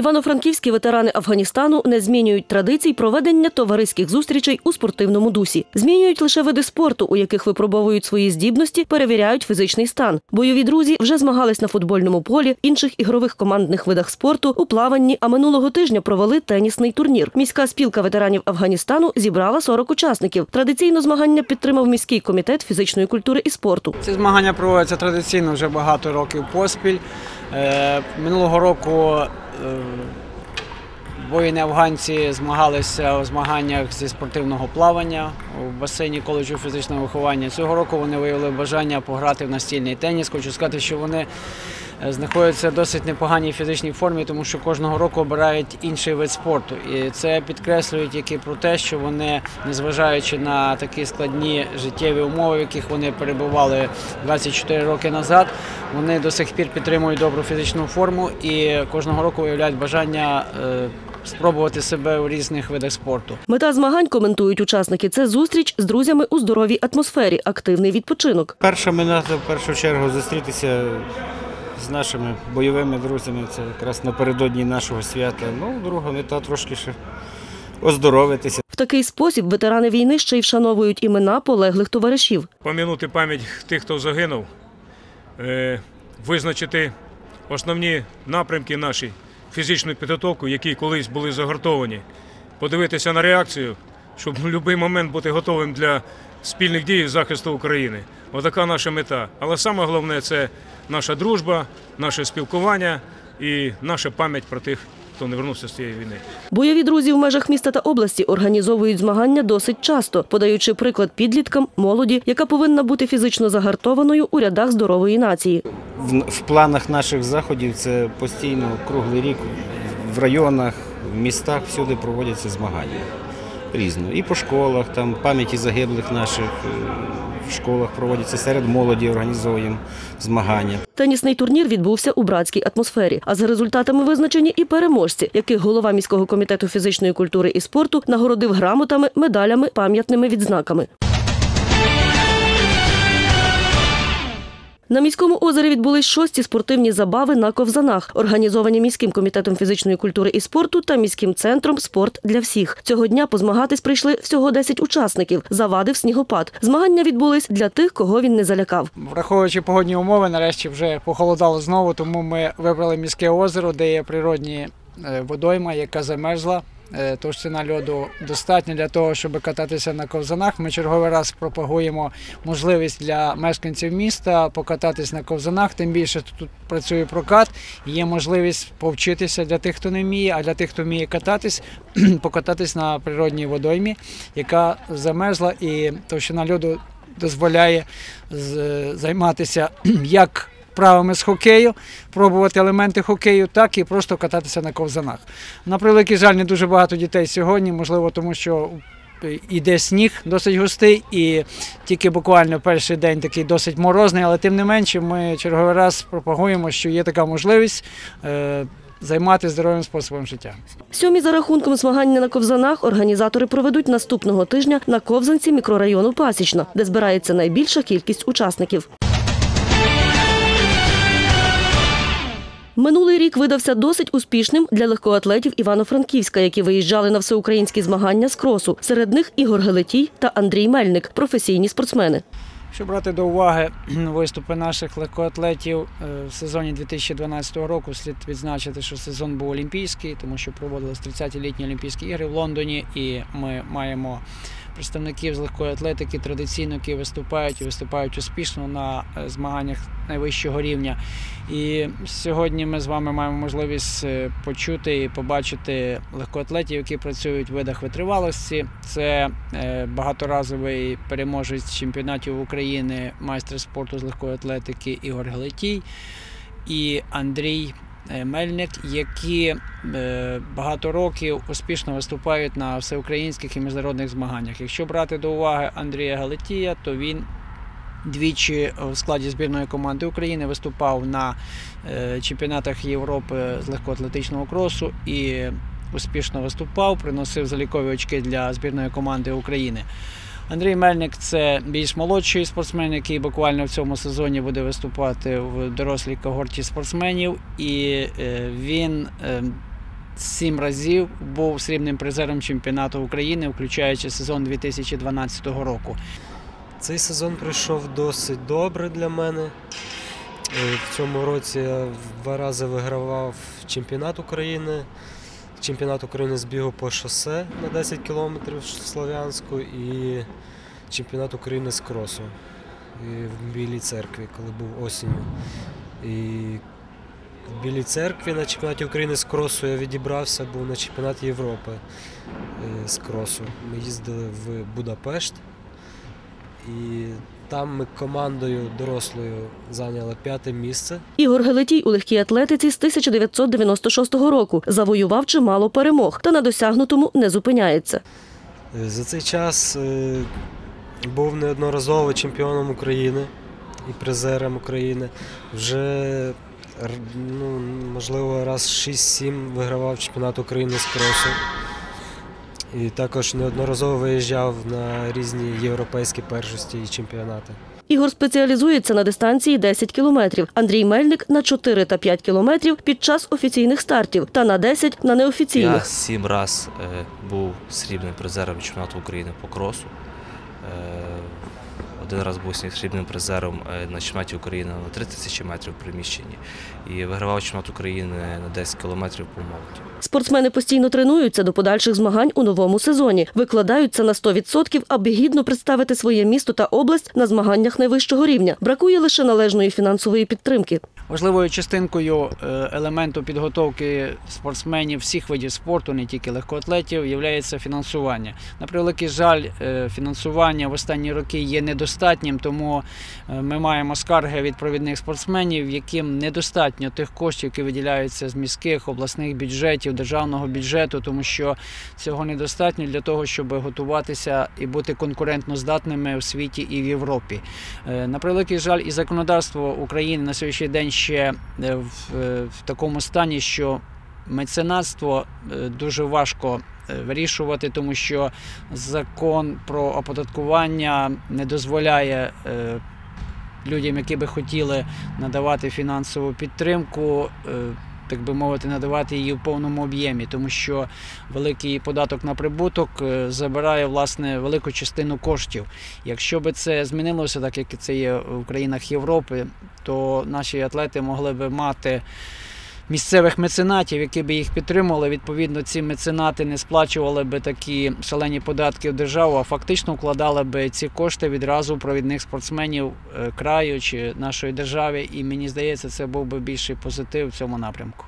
Івано-франківські ветерани Афганістану не змінюють традицій проведення товариських зустрічей у спортивному дусі. Змінюють лише види спорту, у яких випробовують свої здібності, перевіряють фізичний стан. Бойові друзі вже змагались на футбольному полі, інших ігрових командних видах спорту, у плаванні, а минулого тижня провели тенісний турнір. Міська спілка ветеранів Афганістану зібрала 40 учасників. Традиційно змагання підтримав міський комітет фізичної культури і спорту. Ці змагання проводяться традиційно вже багато років поспіль. Е, Минулого року воїни афганці змагалися у змаганнях зі спортивного плавання у басейні коледжу фізичного виховання. Цього року вони виявили бажання пограти в настільний теніс. Хочу сказати, що вони знаходяться в досить непоганій фізичній формі, тому що кожного року обирають інший вид спорту. І це підкреслюють як і про те, що вони, незважаючи на такі складні життєві умови, в яких вони перебували 24 роки назад, вони до сих пір підтримують добру фізичну форму і кожного року виявляють бажання е, спробувати себе у різних видах спорту. Мета змагань коментують учасники. Це зустріч з друзями у здоровій атмосфері, активний відпочинок. Перша мета в першу чергу зустрітися з нашими бойовими друзями. Це якраз напередодні нашого свята. Ну, друга мета трошки ще оздоровитися. В такий спосіб ветерани війни ще й вшановують імена полеглих товаришів. пом'янути пам'ять тих, хто загинув, е, визначити основні напрямки нашої фізичної підготовки, які колись були загортовані, подивитися на реакцію, щоб в будь-який момент бути готовим для спільних дій захисту України. Отака наша мета. Але саме головне це наша дружба, наше спілкування і наша пам'ять про тих, хто не вернувся з цієї війни. Бойові друзі в межах міста та області організовують змагання досить часто, подаючи приклад підліткам, молоді, яка повинна бути фізично загартованою у рядах здорової нації. В, в планах наших заходів це постійно круглий рік в районах, в містах всюди проводяться змагання. Різно. І по школах, там пам'яті загиблих наших в школах проводяться серед молоді, організовуємо змагання. Тенісний турнір відбувся у братській атмосфері. А за результатами визначені і переможці, яких голова міського комітету фізичної культури і спорту нагородив грамотами, медалями, пам'ятними відзнаками. На міському озері відбулись шості спортивні забави на ковзанах, організовані міським комітетом фізичної культури і спорту та міським центром Спорт для всіх. Цього дня позмагатись прийшли всього 10 учасників. Завадив снігопад. Змагання відбулись для тих, кого він не залякав. Враховуючи погодні умови, нарешті вже похолодало знову, тому ми вибрали міське озеро, де є природні е, водойма, яка замерзла. Е, Товщина льоду достатня для того, щоб кататися на ковзанах. Ми черговий раз пропагуємо можливість для мешканців міста покататись на ковзанах. Тим більше тут працює прокат. Є можливість повчитися для тих, хто не вміє, а для тих, хто вміє кататись, покататись на природній водоймі, яка замерзла, і товщина льоду дозволяє займатися як вправами з хокею, пробувати елементи хокею, так і просто кататися на ковзанах. На превеликий жаль, не дуже багато дітей сьогодні, можливо, тому що іде сніг досить густий, і тільки буквально перший день такий досить морозний, але тим не менше ми черговий раз пропагуємо, що є така можливість. Е- Займатися здоровим способом життя. Сьомі за рахунком змагання на ковзанах організатори проведуть наступного тижня на ковзанці мікрорайону Пасічна, де збирається найбільша кількість учасників. Минулий рік видався досить успішним для легкоатлетів Івано-Франківська, які виїжджали на всеукраїнські змагання з кросу. Серед них Ігор Гелетій та Андрій Мельник професійні спортсмени. Якщо брати до уваги виступи наших легкоатлетів е, в сезоні 2012 року, слід відзначити, що сезон був олімпійський, тому що проводились 30-ті літні Олімпійські ігри в Лондоні, і ми маємо представників з легкої атлетики традиційно, які виступають і виступають успішно на е, змаганнях найвищого рівня. І сьогодні ми з вами маємо можливість е, почути і побачити легкоатлетів, які працюють в видах витривалості. Це е, багаторазовий переможець чемпіонатів України, майстер спорту з легкої атлетики Ігор Галетій і Андрій Мельник, які е, багато років успішно виступають на всеукраїнських і міжнародних змаганнях. Якщо брати до уваги Андрія Галетія, то він двічі в складі збірної команди України виступав на е, чемпіонатах Європи з легкоатлетичного кросу і успішно виступав, приносив залікові очки для збірної команди України. Андрій Мельник це більш молодший спортсмен, який буквально в цьому сезоні буде виступати в дорослій когорті спортсменів, і е, він е, сім разів був срібним призером чемпіонату України, включаючи сезон 2012 року. Цей сезон пройшов досить добре для мене. Е, В цьому році я два рази вигравав чемпіонат України. Чемпіонат України з бігу по шосе на 10 кілометрів Слов'янську і чемпіонат України з кросу в Білій церкві, коли був осінню. І в Білій церкві на чемпіонаті України з кросу я відібрався, був на чемпіонат Європи е, з кросу. Ми їздили в Будапешт. І там ми командою дорослою зайняли п'яте місце. Ігор Гелетій у легкій атлетиці з 1996 року завоював чимало перемог та на досягнутому не зупиняється. Е, За цей час е, був неодноразово чемпіоном України і призером України. Вже ну, можливо раз 6-7 вигравав чемпіонат України з кросу. І також неодноразово виїжджав на різні європейські першості і чемпіонати. Ігор спеціалізується на дистанції 10 кілометрів. Андрій Мельник на 4 та 5 кілометрів під час офіційних стартів та на 10 на Я сім раз е, був срібним призером чемпіонату України по кросу. Один раз був срібним призером е, на чемпіонаті України на 3 тисячі метрів в приміщенні і вигравав чемпіонат України на 10 кілометрів по молоді. Спортсмени постійно тренуються до подальших змагань у новому сезоні. Викладаються на 100%, аби гідно представити своє місто та область на змаганнях найвищого рівня. Бракує лише належної фінансової підтримки. Важливою частинкою е, елементу підготовки спортсменів всіх видів спорту, не тільки легкоатлетів, є фінансування. На превеликий жаль, е, фінансування в останні роки є недостатнім, тому е, ми маємо скарги від провідних спортсменів, яким недостатньо тих коштів, які виділяються з міських обласних бюджетів, державного бюджету, тому що цього недостатньо для того, щоб готуватися і бути конкурентно здатними в світі і в Європі. Е, На превеликий жаль, і законодавство України на сьогоднішній день ще е, в такому стані, що меценатство е, дуже важко е, вирішувати, тому що закон про оподаткування не дозволяє е, людям, які би хотіли надавати фінансову підтримку. Так би мовити, надавати її в повному об'ємі, тому що великий податок на прибуток забирає власне велику частину коштів. Якщо би це змінилося, так як це є в країнах Європи, то наші атлети могли би мати місцевих меценатів, які би їх підтримували. Відповідно, ці меценати не сплачували би такі шалені податки в державу, а фактично вкладали би ці кошти відразу провідних спортсменів е, краю чи нашої держави. І мені здається, це був би більший позитив в цьому напрямку.